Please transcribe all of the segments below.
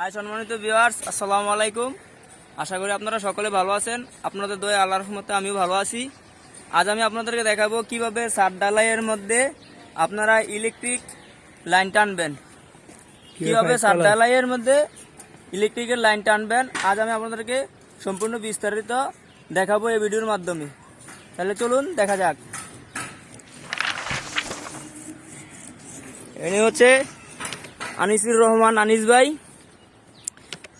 High সম্মানিত viewers আসসালামু আলাইকুম। আশা করি আপনারা সকলে ভালো আছেন। আপনাদের দয়ে আল্লাহর রহমতে আমিও ভালো আছি। আজ আমি আপনাদেরকে দেখাবো কীভাবে সাত ডালাইয়ের মধ্যে আপনারা ইলেকট্রিক লাইন টানবেন। কীভাবে সাত ডালাইয়ের মধ্যে ইলেকট্রিকের লাইন টানবেন। আজ আমি আপনাদেরকে সম্পূর্ণ বিস্তারিত দেখাবো এই ভিডিওর মাধ্যমে। তাহলে চলুন দেখা যাক। এনে হচ্ছে আনিসুর রহমান আনিস ভাই।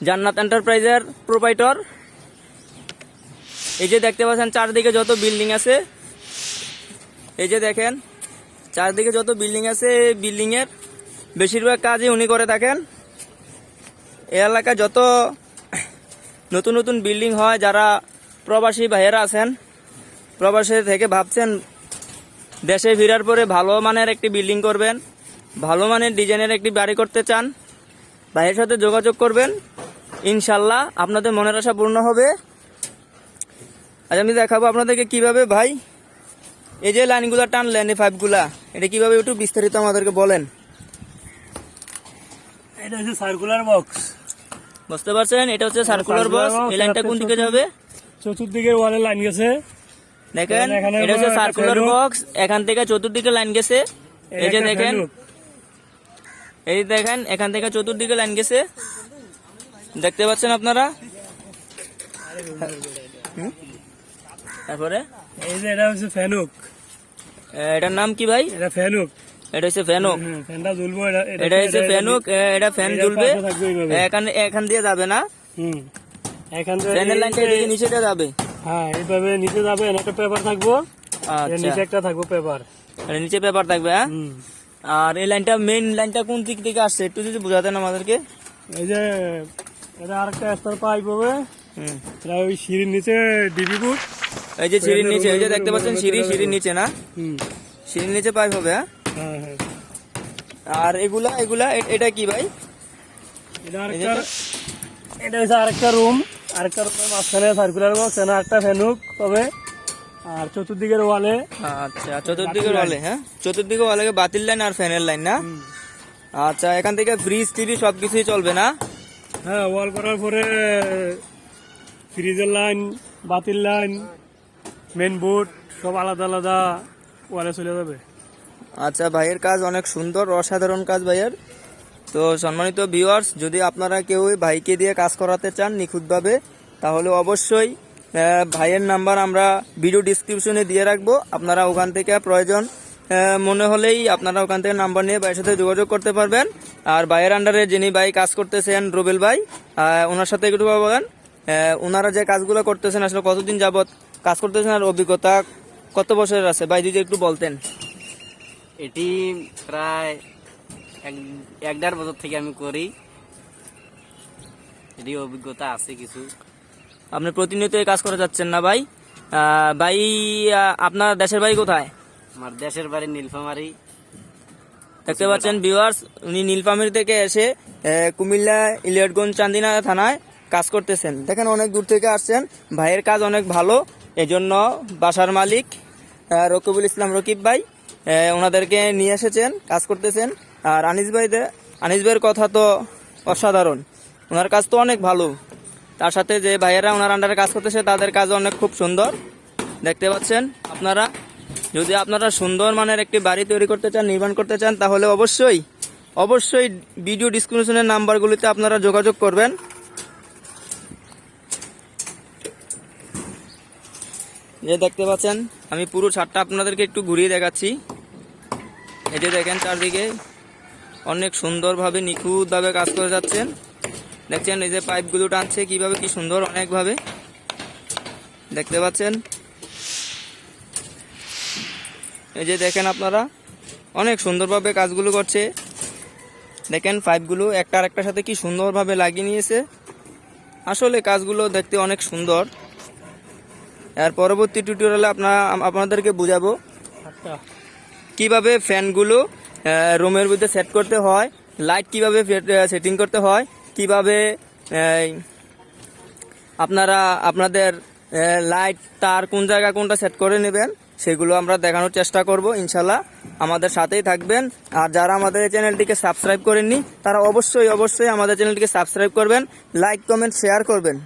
জান্নাত এন্টারপ্রাইজের প্রোপাইটর এই যে দেখতে পাচ্ছেন, চারদিকে যত বিল্ডিং আছে, এই যে দেখেন, চারদিকে যত বিল্ডিং আছে, এই বিল্ডিংয়ের বেশিরভাগ কাজই উনি করে থাকেন। এই এলাকায় যত নতুন নতুন বিল্ডিং হয়, যারা প্রবাসী ভাইয়েরা আছেন, প্রবাসী থেকে ভাবছেন দেশে ফেরার পরে ভালো মানের একটি বিল্ডিং করবেন, ভালো মানের ডিজাইনের একটি বাড়ি করতে চান, ভাইয়ের সাথে যোগাযোগ করবেন ইনশাল্লাহ আপনাদের মনের আশা পূর্ণ হবে। আজ আমি দেখাবো আপনাদেরকে কীভাবে ভাই এই যে লাইনগুলো টানলেন এই পাইপগুলা এটা কীভাবে একটু বিস্তারিত আমাদেরকে বলেন। এটা হচ্ছে সার্কুলার বক্স বুঝতে পারছেন? এটা হচ্ছে সার্কুলার বক্স এই লাইনটা কোন দিকে যাবে? চতুর্দিকের ওয়ালে লাইন গেছে। দেখেন এটা হচ্ছে সার্কুলার বক্স এখান থেকে চতুর্দিকে লাইন গেছে। এই যে দেখেন। এই দেখেন এখান থেকে চতুর্দিকে লাইন গেছে। দেখতে পাচ্ছেন আপনারা? তারপরে? এই যে এটা হচ্ছে ফ্যানুক এটার নাম কি ভাই? এটা ফ্যানুক এটা হচ্ছে ফ্যানুক ফ্যানটা ঝুলবো এটা হচ্ছে ফ্যানুক এটা ফ্যান এখান এখান দিয়ে যাবে না? হুম। এখান থেকে ফ্যানের লাইনটা এদিকে নিচেটা যাবে। হ্যাঁ এইভাবে নিচে যাবে একটা পেপার থাকব। আচ্ছা। নিচে একটা থাকব পেপার। এটা নিচে পেপার থাকবে হ্যাঁ? আর এই লাইনটা মেইন লাইনটা কোন দিক থেকে আসছে? একটু যদি বোঝাতেন আমাদেরকে। এই যে এটা আরেকটা স্তর পাইপ হবে এটা ওই সিঁড়ির নিচে ডিবি বুট এই যে সিঁড়ির নিচে এই যে দেখতে পাচ্ছেন সিঁড়ি সিঁড়ির নিচে না? হুম। সিঁড়ির নিচে পাইপ হবে হ্যাঁ? হ্যাঁ হ্যাঁ। আর এগুলা এগুলা এটা কি ভাই? এটা আরেকটা এটা? হচ্ছে আরেকটা রুম। আরেকটা রুমের মাঝখানে সার্কুলার বক্স এখানে একটা হবে। আর চতুর্দিকের ওয়ালে আচ্ছা চতুর্দিকে ওয়ালে হ্যাঁ? চতুর্দিকে ওয়ালে বাতিল লাইন আর ফ্যানের লাইন না? আচ্ছা এখান থেকে ফ্রিজ টিভি সবকিছুই চলবে না? হ্যাঁ ওয়াল করার পরে ফ্রিজের লাইন, বাতিল লাইন মেন বোর্ড সব আলাদা আলাদা ওয়ালে চলে যাবে। আচ্ছা ভাইয়ের কাজ অনেক সুন্দর, অসাধারণ কাজ ভাইয়ের। তো সম্মানিত ভিউয়ার্স যদি আপনারা কেউ ভাইকে দিয়ে কাজ করাতে চান নিখুঁতভাবে, তাহলে অবশ্যই ভাইয়ের নাম্বার আমরা ভিডিও ডিসক্রিপশনে দিয়ে রাখব। আপনারা ওখান থেকে প্রয়োজন মনে হলেই আপনারা ওখান থেকে নাম্বার নিয়ে ভাইয়ের সাথে যোগাযোগ করতে পারবেন। আর ভাইয়ের আন্ডারে যিনি ভাই কাজ করতেছেন রুবেল ভাই ওনার সাথে একটু বলেন ওনারা যে কাজগুলো করতেছেন আসলে কতদিন যাবত কাজ করতেছেন আর অভিজ্ঞতা কত বছরের আছে? ভাই যদি একটু বলতেন। এটি প্রায় এক এক দেড় বছর থেকে আমি করি। এটি অভিজ্ঞতা আছে কিছু। আপনি প্রতিনিয়ত এই কাজ করে যাচ্ছেন না ভাই? ভাই আপনার দেশের ভাই কোথায়? আমার দেশের বাড়ি নীলফামারি। দেখতে পাচ্ছেন ভিউয়ার্স উনি নীলফামারী থেকে এসে কুমিল্লা, ইলিয়টগঞ্জ, চান্দিনা থানায় কাজ করতেছেন। দেখেন অনেক দূর থেকে আসছেন। ভাইয়ের কাজ অনেক ভালো। এজন্য বাসার মালিক রকিবুল ইসলাম রকিব ভাই ওনাদেরকে নিয়ে এসেছেন, কাজ করতেছেন। আর আনিস ভাই দে- আনিস ভাইয়ের কথা তো অসাধারণ। ওনার কাজ তো অনেক ভালো। তার সাথে যে ভাইয়েরা ওনার আন্ডারে কাজ করতেছে, তাদের কাজ অনেক খুব সুন্দর। দেখতে পাচ্ছেন আপনারা। যদি আপনারা সুন্দর মানের একটি বাড়ি তৈরি করতে চান, নির্মাণ করতে চান, তাহলে অবশ্যই অবশ্যই ভিডিও ডিসক্রিপশনের নাম্বারগুলিতে আপনারা যোগাযোগ করবেন। যে দেখতে পাচ্ছেন, আমি পুরো ছাদটা আপনাদেরকে একটু ঘুরিয়ে দেখাচ্ছি। যে দেখেন চারদিকে অনেক সুন্দরভাবে নিখুঁতভাবে কাজ করে যাচ্ছেন। দেখছেন এই যে পাইপগুলো টানছে, কীভাবে কি সুন্দর অনেকভাবে। দেখতে পাচ্ছেন এই যে দেখেন আপনারা অনেক সুন্দরভাবে কাজগুলো করছে। দেখেন পাইপগুলো একটা আরেকটার সাথে কি সুন্দরভাবে লাগিয়ে নিয়েছে। আসলে কাজগুলো দেখতে অনেক সুন্দর। এর পরবর্তী টিউটোরিয়ালে আপনারা আপনাদেরকে বুঝাবো আটটা কীভাবে ফ্যানগুলো রুমের মধ্যে সেট করতে হয় লাইট কীভাবে সেটিং করতে হয় কীভাবে আপনারা আপনাদের লাইট তার কোন জায়গা কোনটা সেট করে নেবেন। সেগুলো আমরা দেখানোর চেষ্টা করব ইনশাল্লাহ আমাদের সাথেই থাকবেন। আর যারা আমাদের এই চ্যানেলটিকে সাবস্ক্রাইব করেননি, তারা অবশ্যই অবশ্যই আমাদের চ্যানেলটিকে সাবস্ক্রাইব করবেন, লাইক, কমেন্ট, শেয়ার করবেন।